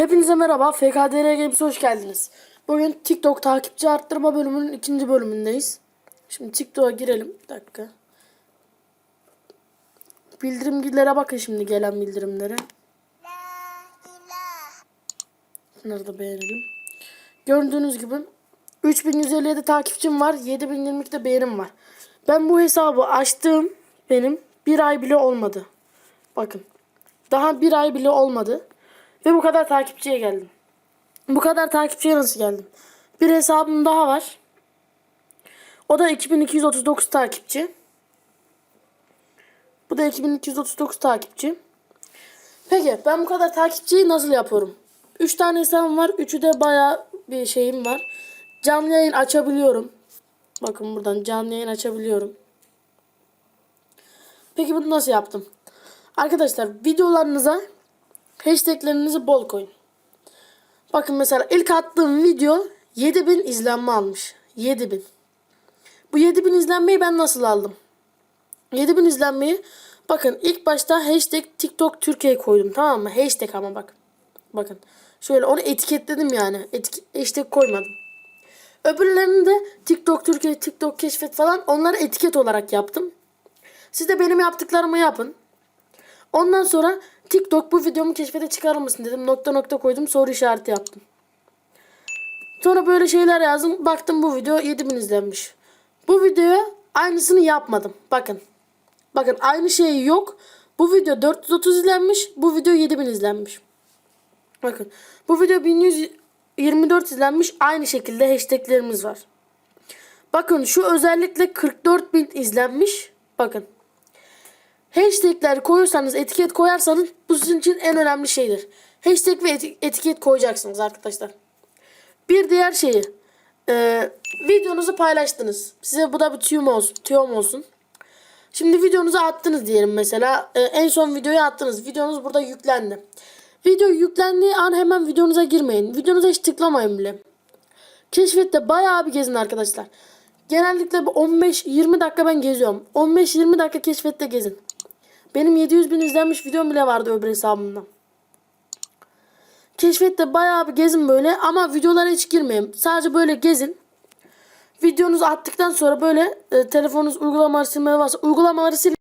Hepinize merhaba. FKDR Games'e hoş geldiniz. Bugün TikTok takipçi arttırma bölümünün ikinci bölümündeyiz. Şimdi TikTok'a girelim. Bir dakika. Bildirimlere bakın şimdi gelen bildirimlere. Bunları da beğenelim. Gördüğünüz gibi 3157 takipçim var. 7022'de beğenim var. Ben bu hesabı açtığım benim bir ay bile olmadı. Bakın. Daha bir ay bile olmadı. Ve bu kadar takipçiye geldim. Bu kadar takipçiye nasıl geldim? Bir hesabım daha var. O da 2239 takipçi. Bu da 2239 takipçi. Peki ben bu kadar takipçiyi nasıl yapıyorum? 3 tane hesabım var. Üçü de baya bir şeyim var. Canlı yayın açabiliyorum. Bakın buradan canlı yayın açabiliyorum. Peki bunu nasıl yaptım? Arkadaşlar videolarınıza hashtaglerinizi bol koyun. Bakın mesela ilk attığım video 7000 izlenme almış. 7000. Bu 7000 izlenmeyi ben nasıl aldım? 7000 izlenmeyi bakın ilk başta hashtag TikTok Türkiye koydum tamam mı? Hashtag ama bak. Bakın. Şöyle onu etiketledim yani. Etik hashtag koymadım. Öbürlerini de TikTok Türkiye, TikTok keşfet falan onları etiket olarak yaptım. Siz de benim yaptıklarımı yapın. Ondan sonra TikTok bu videomu keşfete çıkarır mısın dedim. Nokta nokta koydum. Soru işareti yaptım. Sonra böyle şeyler yazdım. Baktım bu video 7000 izlenmiş. Bu videoya aynısını yapmadım. Bakın. Bakın aynı şey yok. Bu video 430 izlenmiş. Bu video 7000 izlenmiş. Bakın. Bu video 1124 izlenmiş. Aynı şekilde hashtaglerimiz var. Bakın şu özellikle 44.000 izlenmiş. Bakın. Hashtagler koyarsanız, etiket koyarsanız bu sizin için en önemli şeydir. Hashtag ve eti- etiket koyacaksınız arkadaşlar. Bir diğer şeyi. e, videonuzu paylaştınız. Size bu da bir tüyüm olsun. Tüyom olsun. Şimdi videonuzu attınız diyelim mesela. E, en son videoyu attınız. Videonuz burada yüklendi. Video yüklendiği an hemen videonuza girmeyin. Videonuza hiç tıklamayın bile. Keşfette bayağı bir gezin arkadaşlar. Genellikle bu 15-20 dakika ben geziyorum. 15-20 dakika keşfette gezin. Benim 700 bin izlenmiş videom bile vardı öbür hesabımda. Keşfette bayağı bir gezin böyle ama videolara hiç girmeyin. Sadece böyle gezin. Videonuzu attıktan sonra böyle e, telefonunuz uygulamaları silmeye varsa uygulamaları silin.